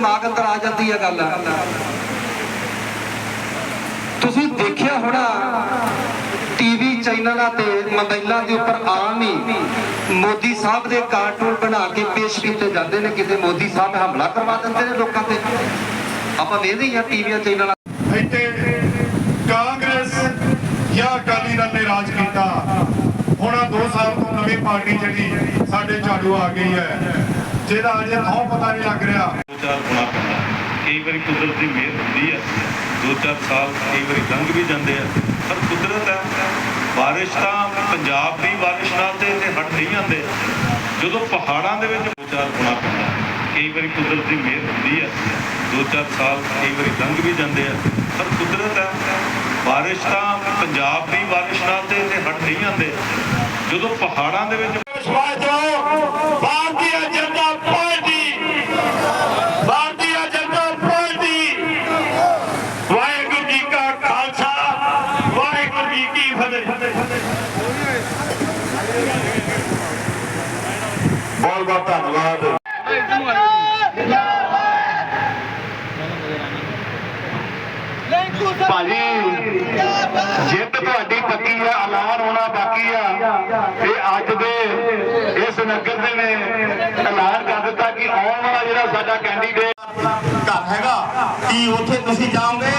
ਦਿਮਾਗ ਅੰਦਰ ਆ ਜਾਂਦੀ ਹੈ ਗੱਲ। ਤੁਸੀਂ ਦੇਖਿਆ ਹੋਣਾ, ਟੀਵੀ ਚੈਨਲਾਂ ਤੇ ਮੋਬਾਈਲਾਂ ਦੇ ਉੱਪਰ ਆਮ ਹੀ ਮੋਦੀ ਸਾਹਿਬ ਦੇ ਕਾਰਟੂਨ ਬਣਾ ਕੇ ਪੇਸ਼ ਕੀਤੇ ਜਾਂਦੇ ਨੇ ਕਿਤੇ ਮੋਦੀ ਸਾਹਿਬ ਹਮਲਾ ਕਰਵਾ ਦਿੰਦੇ ਨੇ ਲੋਕਾਂ ਤੇ। ਆਪਾਂ ਵੇਖਦੇ ਹੀ ਟੀਵੀ ਚੈਨਲਾਂ। ਇੱਥੇ ਕਾਂਗਰਸ ਜਾਂ ਅਕਾਲੀ ਦਲ ਨੇ ਰਾਜ ਕੀਤਾ। ਹੁਣ ਆਹ ਸਾਲ ਤੋਂ ਨਵੀਂ ਪਾਰਟੀ ਜਿਹੜੀ ਸਾਡੇ ਝਾੜੂ ਆ ਗਈ ਹੈ, ਜਿਹਦਾ ਅਜੇ ਥਾਂ ਪਤਾ ਨਹੀਂ ਲੱਗ ਰਿਹਾ। ਦੋ ਚਾਰ ਪੈਂਦਾ ਕਈ ਵਾਰੀ ਕੁਦਰਤ ਦੀ ਮਿਹਰ ਹੁੰਦੀ ਹੈ ਦੋ ਚਾਰ ਸਾਲ ਕਈ ਵਾਰੀ ਲੰਘ ਵੀ ਜਾਂਦੇ ਆ। ਪਰ ਕੁਦਰਤ ਹੈ ਬਾਰਿਸ਼ ਤਾਂ ਪੰਜਾਬ ਦੀ ਬਾਰਿਸ਼ ਨਾਲ ਤੇ ਹਟ ਨਹੀਂ ਜਾਂਦੇ। ਜਦੋਂ ਪਹਾੜਾਂ ਦੇ ਵਿੱਚ ਦੋ ਚਾਰ ਗੁਣਾ ਪੈਂਦਾ ਕਈ ਵਾਰੀ ਕੁਦਰਤ ਦੀ ਮਿਹਰ ਹੁੰਦੀ ਹੈ ਦੋ ਚਾਰ ਸਾਲ ਕਈ ਵਾਰੀ ਲੰਘ ਵੀ ਜਾਂਦੇ ਆ। ਪਰ ਕੁਦਰਤ ਹੈ ਬਾਰਿਸ਼ ਤਾਂ ਪੰਜਾਬ ਦੀ ਬਾਰਿਸ਼ ਨਾਲ ਤੇ ਤੇ ਹਟ ਨਹੀਂ ਜਾਂਦੇ। ਜਦੋਂ ਪਹਾੜਾਂ ਦੇ ਵਿੱਚ ਭਾਰਤੀ ਜਨਤਾ ਪਾਰਟੀ ਭਾਰਤੀ ਜਨਤਾ ਪਾਰਟੀ ਵਾਹਿਗੁਰੂ ਜੀ ਕਾ ਖਾਲਸਾ ਵਾਹਿਗੁਰੂ ਜੀ ਕੀ ਫਤਿਹ ਬਹੁਤ ਬਹੁਤ ਧੰਨਵਾਦ। ਭਾਜੀ, ਜਿੱਤ ਤੁਹਾਡੀ ਪੱਕੀ ਆ, ਐਲਾਨ ਹੋਣਾ ਬਾਕੀ ਆ। ਤੇ ਅੱਜ ਦੇ ਇਸ ਨਗਰ ਦੇ ਨੇ ਐਲਾਨ ਕਰ ਦਿੱਤਾ ਕਿ ਆਉਣ ਵਾਲਾ ਜਿਹੜਾ ਸਾਡਾ ਕੈਂਡੀਡੇਟ ਘਰ ਹੈਗਾ, ਕੀ ਉੱਥੇ ਤੁਸੀਂ ਜਾਓਗੇ?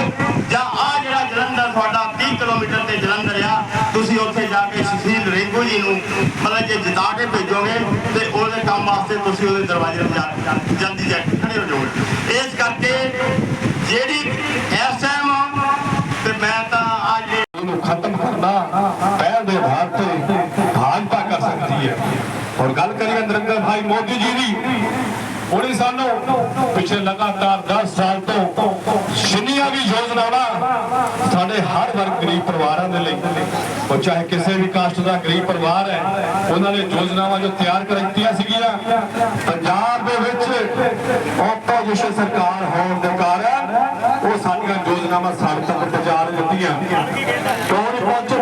ਜਾਂ ਆ ਜਿਹੜਾ ਜਲੰਧਰ ਤੁਹਾਡਾ 30 ਕਿਲੋਮੀਟਰ ਤੇ ਜਲੰਧਰ ਆ। ਤੁਸੀਂ ਉੱਥੇ ਜਾ ਕੇ ਸੁਸ਼ੀਲ ਰੇਂਗੂ ਜੀ ਨੂੰ ਮਤਲਬ ਜੇ ਜਿਤਾ ਕੇ ਭੇਜੋਗੇ ਤੇ ਉਹਦੇ ਕੰਮ ਵਾਸਤੇ ਤੁਸੀਂ ਉਹਦੇ ਦਰਵਾਜ਼ੇ ਤੇ ਜਾ ਜਲਦੀ ਜਾ ਕੇ ਖੜੇ ਹੋ ਜਾਓਗੇ। ਇਸ ਕਰਕੇ ਜਿਹੜੀ ਇਸ ਟਾਈਮ ਤੇ ਮੈਂ ਤਾਂ ਅੱਜ ਨੂੰ ਖਤਮ ਕਰਨਾ ਪਹਿਲ ਦੇ ਆਧਾਰ ਤੇ ਭਾਜਪਾ ਕਰ ਸਕਦੀ ਹੈ। ਔਰ ਗੱਲ ਕਰੀਏ ਨਰਿੰਦਰ ਭਾਈ ਮੋਦੀ ਜੀ ਦੀ ਉਹਨੇ ਸਾਨੂੰ ਪਿਛਲੇ ਲਗਾਤਾਰ 10 ਸਾਲ ਤੋਂ ਜਿੰਨੀਆਂ ਵੀ ਯੋਜਨਾਵਾਂ ਸਾਡੇ ਹਰ ਵਰਗ ਗਰੀਬ ਪਰਿਵਾਰਾਂ ਦੇ ਲਈ, ਉਹ ਚਾਹੇ ਕਿਸੇ ਵੀ ਕਾਸਟ ਦਾ ਗਰੀਬ ਪਰਿਵਾਰ ਹੈ, ਉਹਨਾਂ ਨੇ ਯੋਜਨਾਵਾਂ ਜੋ ਤਿਆਰ ਕਰ ਦਿੱਤੀਆਂ ਸੀਗੀਆਂ, ਪੰਜਾਬ ਦੇ ਵਿੱਚ ਆਪੋਜੀਸ਼ਨ ਸਰਕਾਰ ਹੋਣ ਦੇ ਕਾਰਨ ਉਹ ਸਾਡੀਆਂ ਯੋਜਨਾਵਾਂ ਸਾਡੇ ਤੱਕ ਪਹੁੰਚਾ ਦਿੱਤੀਆਂ ਕਿਉਂ ਨਹੀਂ ਪਹੁੰਚੇ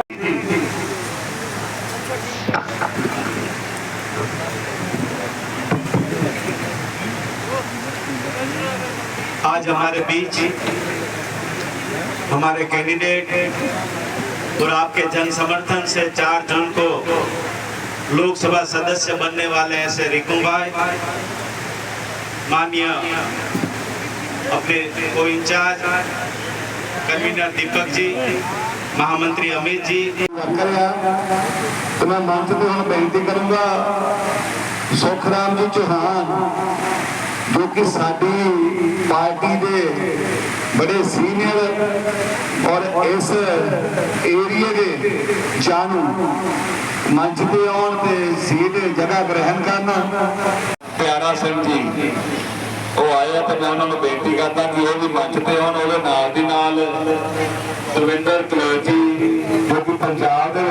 हमारे बीच हमारे कैंडिडेट और आपके जन समर्थन से चार जन को लोकसभा सदस्य बनने वाले ऐसे रिकू भाई, माननीय अपने को इंचार्ज, कन्वीनर दीपक जी, महामंत्री अमित जी। तो मैं मंच पे बेनती करूँगा, सुखराम जी चौहान ਜੋ ਕਿ ਸਾਡੀ ਪਾਰਟੀ ਦੇ ਬੜੇ ਸੀਨੀਅਰ ਔਰ ਇਸ ਏਰੀਏ ਦੇ ਜਾਣੂ ਮੰਚ ਤੇ ਆਉਣ ਤੇ ਸੀਟ ਜਗ੍ਹਾ ਗ੍ਰਹਿਣ ਕਰਨ। ਪਿਆਰਾ ਸਿੰਘ ਜੀ, ਉਹ ਆਇਆ ਤੇ ਮੈਂ ਉਹਨਾਂ ਨੂੰ ਬੇਨਤੀ ਕਰਦਾ ਕਿ ਉਹ ਵੀ ਮੰਚ ਤੇ ਆਉਣ, ਉਹਦੇ ਨਾਲ ਦੀ ਨਾਲ ਦਰਵਿੰਦਰ ਕਲੇਜੀ ਜੋ ਕਿ ਪੰਜਾਬ ਦੇ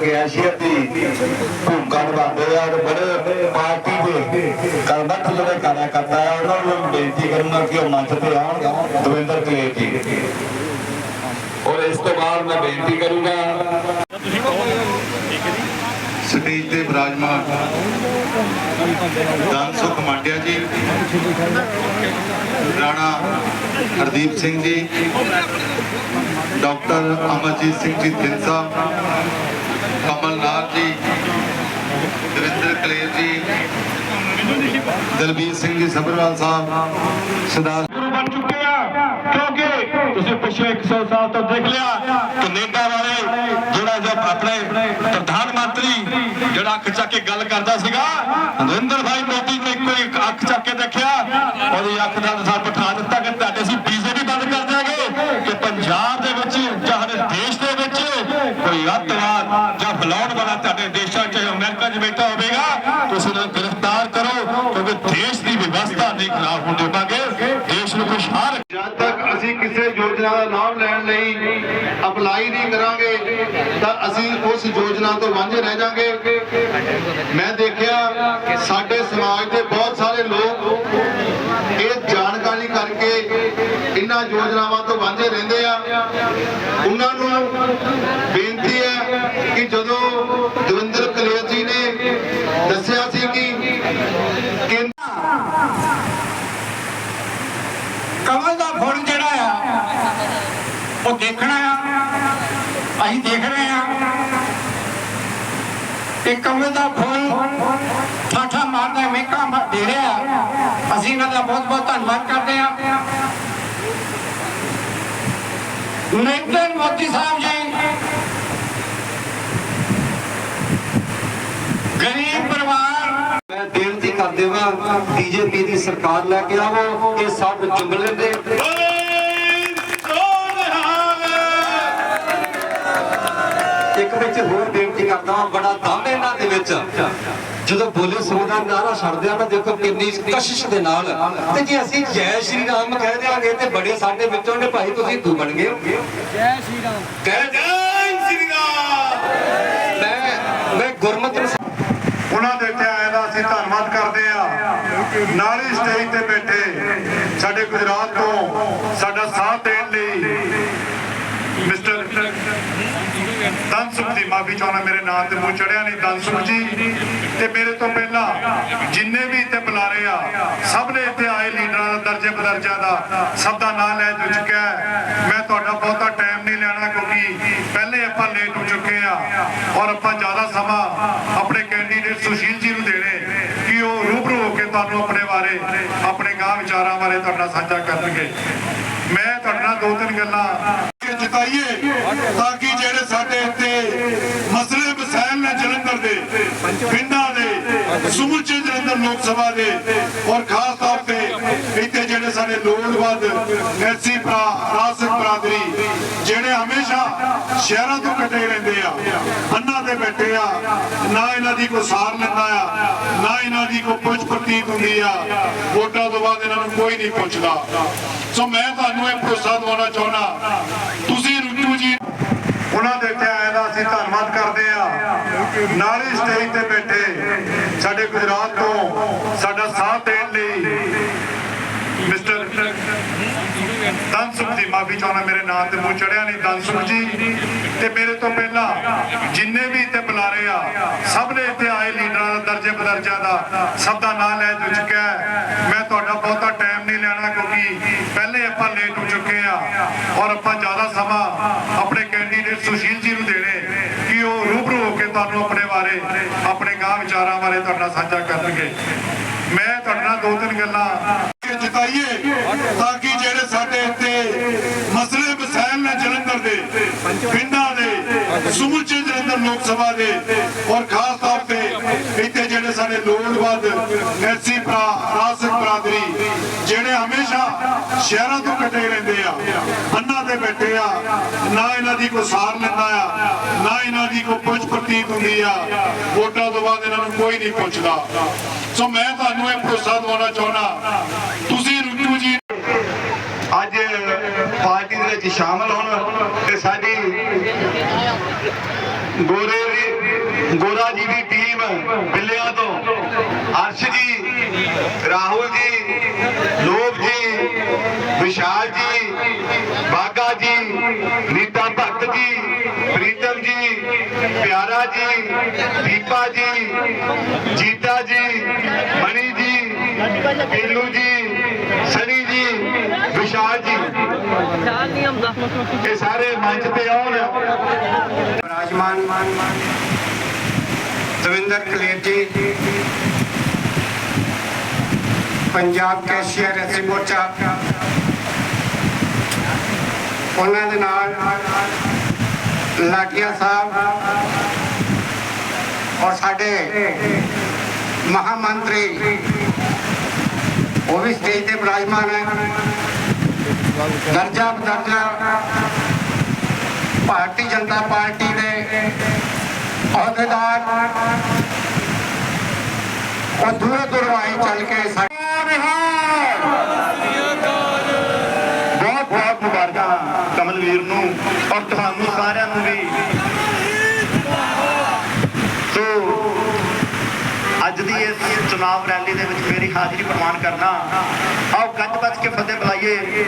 ਮੋਰਚੇ ਦੀ ਭੂਮਿਕਾ ਨਿਭਾਉਂਦੇ ਆ ਤੇ ਬੜੇ ਪਾਰਟੀ ਦੇ ਕਰਮਠ ਜਿਹੜੇ ਕਾਰਿਆ ਕਰਦਾ ਹੈ ਉਹਨਾਂ ਨੂੰ ਬੇਨਤੀ ਕਰੂੰਗਾ ਕਿ ਉਹ ਮੰਚ ਤੇ ਆਉਣ। ਦਰਵਿੰਦਰ ਕਲੇਜੀ ਔਰ ਇਸ ਤੋਂ ਬਾਅਦ ਮੈਂ ਬੇਨਤੀ ਕਰੂੰਗਾ। ਸਟੇਜ ਤੇ ਵਿਰਾਜਮਾਨ ਦਾਨ ਸੁਖ ਜੀ। ਰਾਣਾ ਹਰਦੀਪ ਸਿੰਘ ਜੀ। ਡਾਕਟਰ ਅਮਰਜੀਤ ਸਿੰਘ ਜੀ ਢਿੰਸਾ ਕਮਲ ਕਮਲਨਾਥ ਜੀ ਦਰਿੰਦਰ ਕਲੇਰ ਜੀ, ਦਲਬੀਰ ਸਿੰਘ ਜੀ ਸਬਰਵਾਲ ਸਾਹਿਬ, ਸਰਦਾਰ ਬਣ ਚੁੱਕੇ ਆ। ਕਿਉਂਕਿ ਤੁਸੀਂ ਪਿਛਲੇ 100 ਸਾਲ ਤੋਂ ਦੇਖ ਲਿਆ, ਕਨੇਡਾ ਵਾਲੇ ਜਿਹੜਾ ਜੋ ਆਪਣੇ ਪ੍ਰਧਾਨ ਮੰਤਰੀ ਜਿਹੜਾ ਅੱਖ ਕੇ ਗੱਲ ਕਰਦਾ ਸੀਗਾ ਨਰਿੰਦਰ ਭਾਈ ਮੋਦੀ ਕਿਸੇ ਯੋਜਨਾ ਦਾ ਨਾਮ ਲੈਣ ਲਈ ਅਪਲਾਈ ਨਹੀਂ ਕਰਾਂਗੇ, ਤਾਂ ਅਸੀਂ ਉਸ ਯੋਜਨਾ ਤੋਂ ਵਾਂਝੇ ਰਹਿ ਜਾਾਂਗੇ। ਮੈਂ ਦੇਖਿਆ ਸਾਡੇ ਸਮਾਜ ਦੇ ਬਹੁਤ ਸਾਰੇ ਲੋਕ ਇਹ ਜਾਣਕਾਰੀ ਕਰਕੇ ਇਹਨਾਂ ਯੋਜਨਾਵਾਂ ਤੋਂ ਵਾਂਝੇ ਰਹਿੰਦੇ ਆ। ਉਹਨਾਂ ਨੂੰ ਬੇਨਤੀ ਹੈ ਕਿ ਜਦੋਂ ਦਵਿੰਦਰ ਕਲੇਰ ਜੀ ਨੇ ਦੱਸਿਆ ਸੀ ਕਿ ਕਮਲ ਦਾ ਫੁੱਲ ਉਹ ਦੇਖਣਾ ਆ। ਅਸੀਂ ਦੇਖ ਰਹੇ ਆ। ਕਿ ਕਮੇ ਦਾ ਫੁੱਲ ਠਾਠਾ ਮਾਰਦਾ ਮੇਕਾ ਦੇ ਰਿਹਾ। ਅਸੀਂ ਇਹਨਾਂ ਦਾ ਬਹੁਤ ਬਹੁਤ ਧੰਨਵਾਦ ਕਰਦੇ ਆ। ਨਰਿੰਦਰ ਮੋਦੀ ਸਾਹਿਬ ਜੀ, ਗਰੀਬ ਪਰਿਵਾਰ। ਮੈਂ ਬੇਨਤੀ ਕਰਦੇ ਦੇਵਾਂ ਬੀਜੇਪੀ ਦੀ ਸਰਕਾਰ ਲੈ ਕੇ ਆਵੋ, ਇਹ ਸਭ ਜੁਮਲੇ ਦੇ ਇੱਕ ਵਿੱਚ ਹੋਰ ਬੇਨਤੀ ਕਰਦਾ ਹਾਂ ਬੜਾ ਦਮ ਇਹਨਾਂ ਦੇ ਵਿੱਚ। ਜਦੋਂ ਬੋਲੇ ਸੋ ਦਾ ਨਾਰਾ ਛੱਡਦੇ ਆ ਨਾ ਦੇਖੋ ਕਿੰਨੀ ਕਸ਼ਿਸ਼ ਦੇ ਨਾਲ। ਤੇ ਜੇ ਅਸੀਂ ਜੈ ਸ਼੍ਰੀ ਰਾਮ ਕਹਿ ਦਿਆਂਗੇ ਤੇ ਬੜੇ ਸਾਡੇ ਵਿੱਚੋਂ ਨੇ ਭਾਈ ਤੁਸੀਂ ਤੂੰ ਬਣ ਗਏ ਜੈ ਸ਼੍ਰੀ ਰਾਮ। ਕਹਿ ਜੈ ਸ਼੍ਰੀ ਰਾਮ। ਮੈਂ ਮੈਂ ਗੁਰਮਤਿ ਉਹਨਾਂ ਦੇ ਇੱਥੇ ਆਏ ਦਾ ਅਸੀਂ ਧੰਨਵਾਦ ਕਰਦੇ ਆ ਨਾਲ ਹੀ ਸਟੇਜ ਤੇ ਬੈਠੇ ਸਾਡੇ ਗੁਜਰਾਤ ਤੋਂ ਸਾਡਾ ਸਾਥ ਦੇਣ ਲਈ ਮਿਸਟਰ ਦਨਸੁਖ ਦੀ ਮਾਫੀ ਚਾਹਣਾ ਮੇਰੇ ਨਾਮ ਤੇ ਮੂੰਹ ਚੜਿਆ ਨਹੀਂ ਦਨਸੁਖ ਜੀ। ਤੇ ਮੇਰੇ ਤੋਂ ਪਹਿਲਾਂ ਜਿੰਨੇ ਵੀ ਇੱਥੇ ਬੁਲਾਰੇ ਆ, ਸਭ ਨੇ ਇੱਥੇ ਆਏ ਲੀਡਰਾਂ ਦਾ, ਦਰਜੇ ਬਦਰਜਾ ਦਾ, ਸਭ ਦਾ ਨਾਮ ਲੈ ਚੁੱਕਿਆ ਮੈਂ ਤੁਹਾਡਾ ਬਹੁਤਾ ਟਾਈਮ ਨਹੀਂ ਲੈਣਾ ਕਿਉਂਕਿ ਪਹਿਲੇ ਆਪਾਂ ਲੇਟ ਹੋ ਚੁੱਕੇ ਆ ਔਰ ਆਪਾਂ ਜ਼ਿਆਦਾ ਸਮਾਂ ਆਪਣੇ ਕੈਂਡੀਡੇਟ ਸੁਸ਼ੀਲ ਜੀ ਨੂੰ ਦੇਣੇ ਕਿ ਉਹ ਰੂਬਰੂ ਹੋ ਕੇ ਤੁਹਾਨੂੰ ਆਪਣੇ ਬਾਰੇ, ਆਪਣੇ ਗਾਂ ਵਿਚਾਰਾਂ ਬਾਰੇ ਤੁਹਾਡਾ ਸਾਂਝਾ ਕਰਨਗੇ। ਮੈਂ ਤੁਹਾਡੇ ਨਾਲ ਦੋ ਤਿੰਨ ਗੱਲਾਂ ਜਿਤਾਈਏ ਤਾਂ ਕਿ ਜਿਹੜੇ ਸਾਡੇ ਇੱਥੇ ਮਸਲੇ ਮਸਾਇਲ ਨੇ ਜਲੰਧਰ ਦੇ ਪਿੰਡਾਂ ਦੇ ਸਮੁੱਚੇ ਜਲੰਧਰ ਲੋਕ ਸਭਾ ਦੇ ਔਰ ਖਾਸ ਤੌਰ ਤੇ ਇੱਥੇ ਜਿਹੜੇ ਸਾਡੇ ਲੋੜਵੰਦ ਐਸੀ ਭਰਾ ਰਾਸਿਕ ਬਰਾਦਰੀ, ਜਿਹੜੇ ਹਮੇਸ਼ਾ ਸ਼ਹਿਰਾਂ ਤੋਂ ਕੱਟੇ ਰਹਿੰਦੇ ਆ, ਅੰਨਾ ਦੇ ਬੈਠੇ ਆ, ਨਾ ਇਹਨਾਂ ਦੀ ਕੋਈ ਸਾਰ ਲੈਂਦਾ ਆ, ਨਾ ਇਹਨਾਂ ਦੀ ਕੋਈ ਪੁੱਛ ਪ੍ਰਤੀਤ ਹੁੰਦੀ ਆ, ਵੋਟਾਂ ਤੋਂ ਬਾਅਦ ਇਹਨਾਂ ਨੂੰ ਕੋਈ ਨਹੀਂ ਪੁੱਛਦਾ। ਸੋ ਮੈਂ ਤੁਹਾਨੂੰ ਇਹ ਭਰੋਸਾ ਦਿਵਾਉਣਾ ਚਾਹੁੰਦਾ, ਤੁਸੀਂ ਰੁੱਜੂ ਜੀ ਉਹਨਾਂ ਦੇ ਇੱਥੇ ਆਏ ਦਾ ਅਸੀਂ ਧੰਨਵਾਦ ਕਰਦੇ ਆ ਨਾਲ ਹੀ ਸਟੇਜ ਤੇ ਬੈਠੇ ਸਾਡੇ ਗੁਜਰਾਤ ਤੋਂ ਸਾਡਾ ਸਾਥ ਦੇਣ ਲਈ ਮਿਸਟਰ ਦਨਸੁਖ ਦੀ ਮਾਫੀ ਚਾਹਣਾ ਮੇਰੇ ਨਾਮ ਤੇ, ਮੂੰਹ ਚੜਿਆ ਨਹੀਂ। ਦਨਸੁਖ ਜੀ ਤੇ ਮੇਰੇ ਤੋਂ ਪਹਿਲਾਂ ਜਿੰਨੇ ਵੀ ਇੱਥੇ ਬੁਲਾਰੇ ਆ, ਸਭ ਨੇ ਇੱਥੇ ਆਏ ਲੀਡਰਾਂ ਦਾ ਦਰਜੇ ਬਦਰਜਾ ਦਾ, ਸਭ ਦਾ ਨਾਮ ਲੈ ਚੁੱਕਿਆ ਮੈਂ ਤੁਹਾਡਾ ਬਹੁਤਾ ਟਾਈਮ ਨਹੀਂ ਲੈਣਾ ਕਿਉਂਕਿ ਪਹਿਲੇ ਆਪਾਂ ਲੇਟ ਹੋ ਚੁੱਕੇ ਆ ਔਰ ਆਪਾਂ ਜ਼ਿਆਦਾ ਸਮਾਂ ਆਪਣੇ ਕੈਂਡੀਡੇਟ ਸੁਸ਼ੀਲ ਜੀ ਨੂੰ ਦੇਣੇ ਕਿ ਉਹ ਰੂਬਰੂ ਹੋ ਕੇ ਤੁਹਾਨੂੰ ਆਪਣੇ ਬਾਰੇ, ਆਪਣੇ ਗਾਂ ਵਿਚਾਰਾਂ ਬਾਰੇ ਤੁਹਾਡਾ ਸਾਂਝਾ ਕਰਨਗੇ। ਮੈਂ ਤੁਹਾਡੇ ਨਾਲ ਦੋ ਤਿੰਨ ਗੱਲਾਂ ਜਿਤਾਈਏ ਤਾਂ ਕਿ ਜਿਹੜੇ ਸਾਡੇ ਇੱਥੇ ਮਸਲੇ ਮਸਾਇਲ ਨੇ ਜਲੰਧਰ ਦੇ, ਪਿੰਡਾਂ ਦੇ, ਸਮੁੱਚੇ ਜਲੰਧਰ ਲੋਕ ਸਭਾ ਦੇ ਔਰ ਖਾਸ ਤੌਰ ਤੇ ਇੱਥੇ ਜਿਹੜੇ ਸਾਡੇ ਲੋੜਵੰਦ ਐਸੀ ਭਰਾ ਰਾਸਿਕ ਬਰਾਦਰੀ ਜਿਹੜੇ ਹਮੇਸ਼ਾ ਸ਼ਹਿਰਾਂ ਤੋਂ ਕੱਟੇ ਰਹਿੰਦੇ ਆ, ਅੰਨਾ ਦੇ ਬੈਠੇ ਆ, ਨਾ ਇਹਨਾਂ ਦੀ ਕੋਈ ਸਾਰ ਲੈਂਦਾ ਆ, ਨਾ ਇਹਨਾਂ ਦੀ ਕੋਈ ਪੁੱਛ ਪ੍ਰਤੀਤ ਹੁੰਦੀ ਆ, ਵੋਟਾਂ ਤੋਂ ਬਾਅਦ ਇਹਨਾਂ ਨੂੰ ਕੋਈ ਨਹੀਂ ਪੁੱਛਦਾ। ਸੋ ਮੈਂ ਤੁਹਾਨੂੰ ਇਹ ਭਰੋਸਾ ਦਿਵਾਉਣਾ ਚਾਹੁੰਦਾ, ਤੁਸੀਂ ਰੁੱਜੂ ਜੀ ਅੱਜ ਪਾਰਟੀ ਦੇ ਵਿੱਚ ਸ਼ਾਮਲ ਹੋਣ ਤੇ ਸਾਡੀ ਗੋਰੇ ਦੀ ਗੋਰਾ ਜੀ ਦੀ ਟੀਮ ਬਿੱਲਿਆਂ ਤੋਂ, ਅਰਸ਼ ਜੀ, ਰਾਹੁਲ ਜੀ ਲੋਕ ਜੀ, ਵਿਸ਼ਾਲ ਜੀ ਬਾਗਾ ਜੀ ਨੀਤਾ ਭਗਤ ਜੀ ਪ੍ਰੀਤਮ ਜੀ ਪਿਆਰਾ ਜੀ, ਦੀਪਾ ਜੀ, ਜੀਤਾ ਜੀ ਮਣੀ ਜੀ, ਪੀਲੂ ਜੀ, ਸਨੀ ਜੀ, ਵਿਸ਼ਾਲ ਜੀ। ਇਹ ਸਾਰੇ ਮੰਚ ਤੇ ਆਉਣ। ਵਿਰਾਜਮਾਨ ਦਵਿੰਦਰ ਕਲੇਰ ਜੀ, ਪੰਜਾਬ ਕੈਸ਼ੀਅਰ ਐਸੀ ਮੋਰਚਾ। ਉਹਨਾਂ ਦੇ ਨਾਲ ਲਾਟੀਆ ਸਾਹਿਬ ਔਰ ਸਾਡੇ ਮਹਾਮੰਤਰੀ, ਉਹ ਵੀ ਸਟੇਜ ਤੇ ਵਿਰਾਜਮਾਨ ਹੈ। ਦਰਜਾ ਬਦਰਜਾ ਭਾਰਤੀ ਜਨਤਾ ਪਾਰਟੀ ਦੇ ਅਹੁਦੇਦਾਰ, ਉਹ ਦੂਰੋਂ ਦੂਰੋਂ ਆਏ ਚੱਲ ਕੇ ਸਾਡੇ ਬਹੁਤ ਬਹੁਤ ਮੁਬਾਰਕਾਂ ਕਮਲਵੀਰ ਨੂੰ ਔਰ ਤੁਹਾਨੂੰ ਸਾਰਿਆਂ ਨੂੰ ਵੀ ਸੋ ਅੱਜ ਦੀ ਇਸ ਚੁਣਾਵ ਰੈਲੀ ਦੇ ਹਾਜ਼ਰੀ ਪ੍ਰਵਾਨ ਕਰਨਾ। ਆਓ ਗੱਜ ਵੱਜ ਕੇ ਫਤਿਹ ਬੁਲਾਈਏ।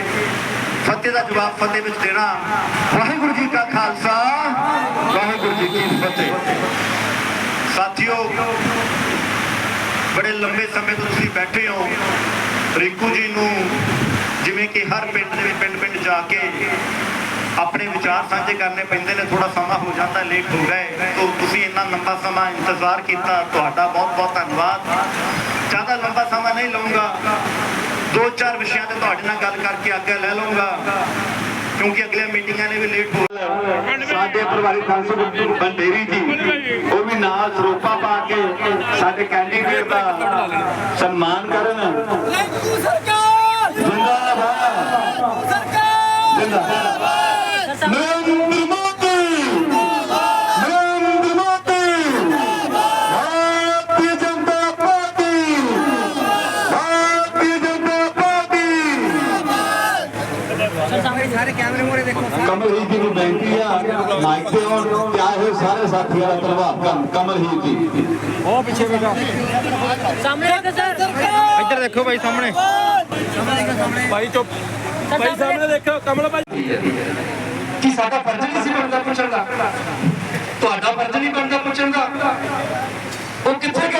ਫਤਿਹ ਦਾ ਜਵਾਬ ਫਤਿਹ ਵਿੱਚ ਦੇਣਾ। ਵਾਹਿਗੁਰੂ ਜੀ ਕਾ ਖਾਲਸਾ। ਵਾਹਿਗੁਰੂ ਜੀ ਕੀ ਫਤਿਹ। ਸਾਥੀਓ, ਬੜੇ ਲੰਬੇ ਸਮੇਂ ਤੋਂ ਤੁਸੀਂ ਬੈਠੇ ਹੋ। ਰਿੰਕੂ ਜੀ ਨੂੰ ਜਿਵੇਂ ਕਿ ਹਰ ਪਿੰਡ ਦੇ ਪਿੰਡ ਪਿੰਡ ਜਾ ਕੇ ਆਪਣੇ ਵਿਚਾਰ ਸਾਂਝੇ ਕਰਨੇ ਪੈਂਦੇ ਨੇ। ਥੋੜਾ ਸਮਾਂ ਹੋ ਜਾਂਦਾ, ਲੇਟ ਹੋ ਗਏ। ਤੋਂ ਤੁਸੀਂ ਇੰਨਾ ਲੰਬਾ ਸਮਾਂ ਇੰਤਜ਼ਾਰ ਕੀਤਾ, ਤੁਹਾਡਾ ਬਹੁਤ ਬਹੁਤ ਧੰਨਵਾਦ। ਜ਼ਿਆਦਾ ਲੰਬਾ ਸਮਾਂ ਨਹੀਂ ਲਵਾਂਗਾ ਦੋ ਚਾਰ ਵਿਸ਼ਿਆਂ ਤੇ ਤੁਹਾਡੇ ਨਾਲ ਗੱਲ ਕਰਕੇ ਅੱਗੇ ਲੈ ਲਵਾਂਗਾ ਕਿਉਂਕਿ ਅਗਲੀਆਂ ਮੀਟਿੰਗਾਂ ਨੇ ਵੀ ਲੇਟ ਹੋ ਸਾਡੇ ਪ੍ਰਭਾਰੀ ਸੰਸਦ ਬੰਡੇਰੀ ਜੀ ਉਹ ਵੀ ਨਾਲ ਸਰੋਪਾ ਪਾ ਕੇ ਸਾਡੇ ਕੈਂਡੀਡੇਟ ਦਾ ਸਨਮਾਨ ਕਰਨ। ਸਰਕਾਰ! ਜਿੰਦਾਬਾਦ। ਸਰਕਾਰ! ਜਿੰਦਾਬਾਦ ਕਮਲ ਹੀ ਜੀ ਨੂੰ ਬੇਨਤੀ ਆ ਮਾਈਕ ਤੇ ਹੁਣ ਤੇ ਆਏ ਹੋਏ ਸਾਰੇ ਸਾਥੀਆਂ ਦਾ ਪ੍ਰਭਾਵ ਕਰਨ ਕਮਲ ਹੀ ਜੀ। ਸਾਹਮਣੇ ਆ ਸਰ। ਇੱਧਰ ਦੇਖੋ ਭਾਈ ਸਾਹਮਣੇ। ਭਾਈ ਚੁੱਪ। ਭਾਈ ਸਾਹਮਣੇ ਦੇਖੋ ਕਮਲ ਭਾਈ ਕੀ ਸਾਡਾ ਫਰਜ਼ ਨਹੀਂ ਸੀ ਬਣਦਾ ਪੁੱਛਣ ਦਾ? ਤੁਹਾਡਾ ਫਰਜ਼ ਨਹੀਂ ਬਣਦਾ ਪੁੱਛਣ ਦਾ? ਉਹ ਕਿੱਥੇ ਗਏ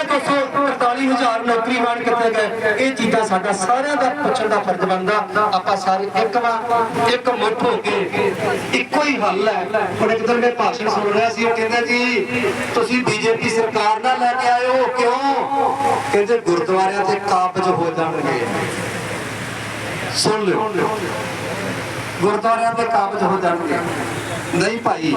244000 ਨੌਕਰੀਵਾਨ ਕਿੱਥੇ ਗਏ? ਇਹ ਚੀਜ਼ਾਂ ਸਾਡਾ ਸਾਰਿਆਂ ਦਾ ਪੁੱਛਣ ਦਾ ਫਰਜ਼ ਬਣਦਾ। ਆਪਾਂ ਸਾਰੇ ਇੱਕ ਵਾਰ ਇੱਕ ਮੁੱਠ ਹੋ ਕੇ ਇੱਕੋ ਹੀ ਹੱਲ ਹੈ। ਹੁਣ ਇੱਕ ਦਿਨ ਮੈਂ ਭਾਸ਼ਣ ਸੁਣ ਰਿਹਾ ਸੀ, ਉਹ ਕਹਿੰਦਾ ਜੀ, ਤੁਸੀਂ ਬੀਜੇਪੀ ਸਰਕਾਰ ਨਾਲ ਲੈ ਕੇ ਆਏ ਕਿਉਂ? ਕਹਿੰਦੇ ਗੁਰਦੁਆਰਿਆਂ ਤੇ ਕਾਬਜ ਹੋ ਜਾਣਗੇ। ਸੁਣ ਲਿਓ। ਗੁਰਦੁਆਰਿਆਂ ਤੇ ਕਾਬਜ ਹੋ ਜਾਣਗੇ। ਨਹੀਂ ਭਾਈ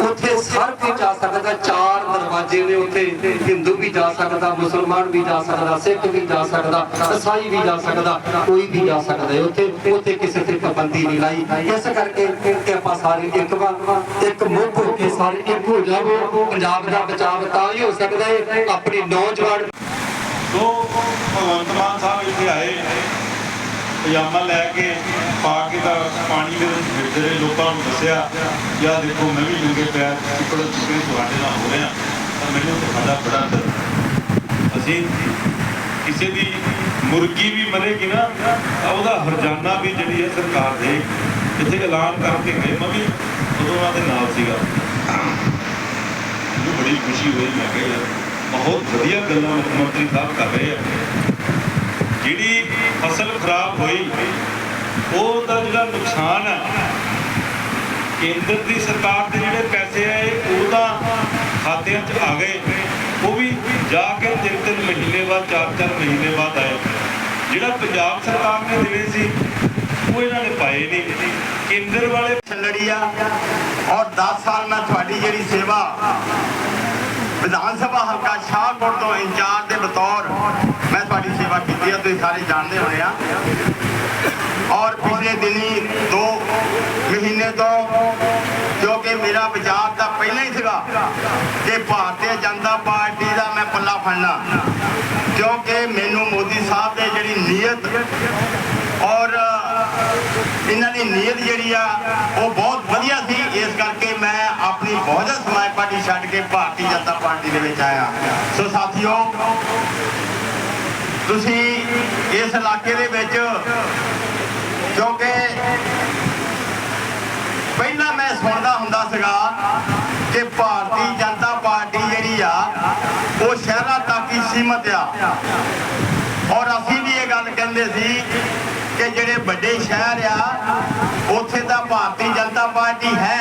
ਉੱਥੇ ਹਰ ਕੋਈ ਜਾ ਸਕਦਾ, ਚਾਰ ਦਰਵਾਜ਼ੇ ਨੇ ਉੱਥੇ, ਹਿੰਦੂ ਵੀ ਜਾ ਸਕਦਾ, ਮੁਸਲਮਾਨ ਵੀ ਜਾ ਸਕਦਾ, ਸਿੱਖ ਵੀ ਜਾ ਸਕਦਾ, ਈਸਾਈ ਵੀ ਜਾ ਸਕਦਾ, ਕੋਈ ਵੀ ਜਾ ਸਕਦਾ ਉੱਥੇ ਉੱਥੇ ਕਿਸੇ ਤੇ ਪਾਬੰਦੀ ਨਹੀਂ ਲਾਈ। ਇਸ ਕਰਕੇ ਕਿ ਆਪਾਂ ਸਾਰੇ ਇੱਕ ਵਾਰ ਇੱਕ ਮੁੱਖ ਹੋ ਕੇ ਸਾਰੇ ਇੱਕ ਹੋ ਜਾਵੋ। ਪੰਜਾਬ ਦਾ ਬਚਾਅ ਤਾਂ ਹੀ ਹੋ ਸਕਦਾ ਹੈ, ਆਪਣੀ ਨੌਜਵਾਨ ਸੋ ਭਗਵੰਤ ਮਾਨ ਸਾਹਿਬ ਇੱਥੇ ਆਏ। ਪਜਾਮਾ ਲੈ ਕੇ ਪਾ ਕੇ ਤਾਂ ਪਾਣੀ ਦੇ ਵਿੱਚ ਫਿਰਦੇ ਰਹੇ ਲੋਕਾਂ ਨੂੰ ਦੱਸਿਆ ਕਿ ਦੇਖੋ, ਮੈਂ ਵੀ ਨੰਗੇ ਪੈਰ, ਚਿੱਕੜ ਚੁੱਕੇ ਤੁਹਾਡੇ ਨਾਲ ਹੋ ਰਿਹਾ ਤਾਂ ਮੈਨੂੰ ਤੁਹਾਡਾ ਬੜਾ ਦਰ ਅਸੀਂ ਕਿਸੇ ਦੀ ਮੁਰਗੀ ਵੀ ਮਰੇਗੀ ਨਾ, ਤਾਂ ਉਹਦਾ ਹਰਜਾਨਾ ਵੀ ਜਿਹੜੀ ਹੈ ਸਰਕਾਰ ਦੇ ਇੱਥੇ ਐਲਾਨ ਕਰਕੇ ਗਏ। ਮੈਂ ਵੀ ਉਦੋਂ ਉਹਨਾਂ ਦੇ ਨਾਲ ਸੀਗਾ। ਮੈਨੂੰ ਬੜੀ ਖੁਸ਼ੀ ਹੋਈ, ਮੈਂ ਕਿਹਾ, ਯਾਰ, ਬਹੁਤ ਵਧੀਆ ਗੱਲਾਂ ਮੁੱਖ ਮੰਤਰੀ ਸਾਹਿਬ ਕਰ ਰਹੇ ਆ। ਜਿਹੜੀ ਫਸਲ ਖਰਾਬ ਹੋਈ, ਉਹਦਾ ਜਿਹੜਾ ਨੁਕਸਾਨ ਹੈ ਕੇਂਦਰ ਦੀ ਸਰਕਾਰ ਦੇ ਜਿਹੜੇ ਪੈਸੇ ਆ ਉਹ ਤਾਂ ਖਾਤਿਆਂ 'ਚ ਆ ਗਏ। ਉਹ ਵੀ ਜਾ ਕੇ ਤਿੰਨ ਤਿੰਨ ਮਹੀਨੇ ਬਾਅਦ, ਚਾਰ ਚਾਰ ਮਹੀਨੇ ਬਾਅਦ ਆਏ। ਜਿਹੜਾ ਪੰਜਾਬ ਸਰਕਾਰ ਨੇ ਦੇਣੇ ਸੀ, ਉਹ ਇਹਨਾਂ ਨੇ ਪਾਏ ਨਹੀਂ। ਕੇਂਦਰ ਵਾਲੇ ਲੜੀ ਆ ਔਰ 10 ਸਾਲ ਮੈਂ ਤੁਹਾਡੀ ਜਿਹੜੀ ਸੇਵਾ, ਵਿਧਾਨ ਸਭਾ ਹਲਕਾ ਸ਼ਾਹਕੋਟ ਤੋਂ ਇੰਚਾਰਜ ਦੇ ਬਤੌਰ ਮੈਂ ਸੇਵਾ ਕੀਤੀ ਆ, ਤੁਸੀਂ ਸਾਰੇ ਜਾਣਦੇ ਹੋਣੇ ਆ। ਔਰ ਪਿਛਲੇ ਦਿਨੀ 2 ਮਹੀਨੇ ਤੋਂ ਕਿਉਂਕਿ ਮੇਰਾ ਵਿਚਾਰ ਤਾਂ ਪਹਿਲਾਂ ਹੀ ਸੀਗਾ, ਕਿ ਭਾਰਤੀ ਜਨਤਾ ਪਾਰਟੀ ਦਾ ਮੈਂ ਪੱਲਾ ਫੜਨਾ। ਕਿਉਂਕਿ ਮੈਨੂੰ ਮੋਦੀ ਸਾਹਿਬ ਦੇ ਜਿਹੜੀ ਨੀਅਤ ਔਰ ਇਹਨਾਂ ਦੀ ਨੀਅਤ ਜਿਹੜੀ ਆ, ਉਹ ਬਹੁਤ ਵਧੀਆ ਸੀ। ਇਸ ਕਰਕੇ ਮੈਂ ਆਪਣੀ ਬਹੁਜਨ ਸਮਾਜ ਪਾਰਟੀ ਛੱਡ ਕੇ ਭਾਰਤੀ ਜਨਤਾ ਪਾਰਟੀ ਦੇ ਵਿੱਚ ਆਇਆ। ਸੋ ਸਾਥੀਓ ਤੁਸੀਂ ਇਸ ਇਲਾਕੇ ਦੇ ਵਿੱਚ, ਕਿਉਂਕਿ ਪਹਿਲਾਂ ਮੈਂ ਸੁਣਦਾ ਹੁੰਦਾ ਸੀਗਾ ਕਿ ਭਾਰਤੀ ਜਨਤਾ ਪਾਰਟੀ ਜਿਹੜੀ ਆ, ਉਹ ਸ਼ਹਿਰਾਂ ਤੱਕ ਹੀ ਸੀਮਤ ਆ। ਔਰ ਅਸੀਂ ਵੀ ਇਹ ਗੱਲ ਕਹਿੰਦੇ ਸੀ ਕਿ ਜਿਹੜੇ ਵੱਡੇ ਸ਼ਹਿਰ ਆ, ਉੱਥੇ ਤਾਂ ਭਾਰਤੀ ਜਨਤਾ ਪਾਰਟੀ ਹੈ।